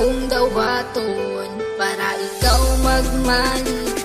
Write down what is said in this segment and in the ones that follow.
akong dawaton Para ikaw magmani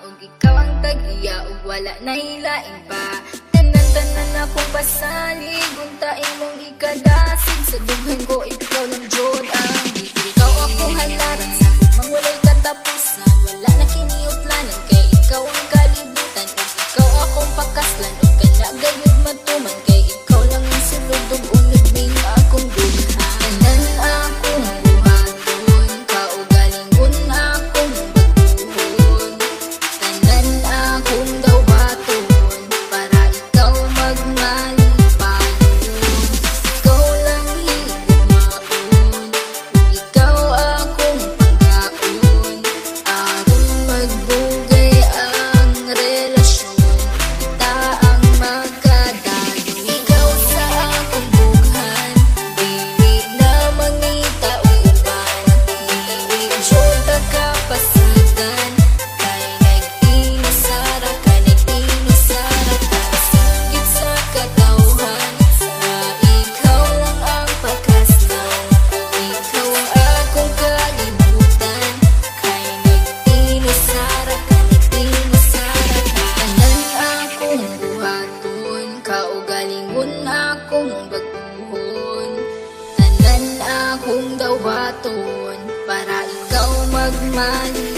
Og ikaw ang tagiya, og wala na hilaing pa Tanan-tanan akong pasali Ingon akong baguhon. Tanan akong dawaton Para ikaw magmani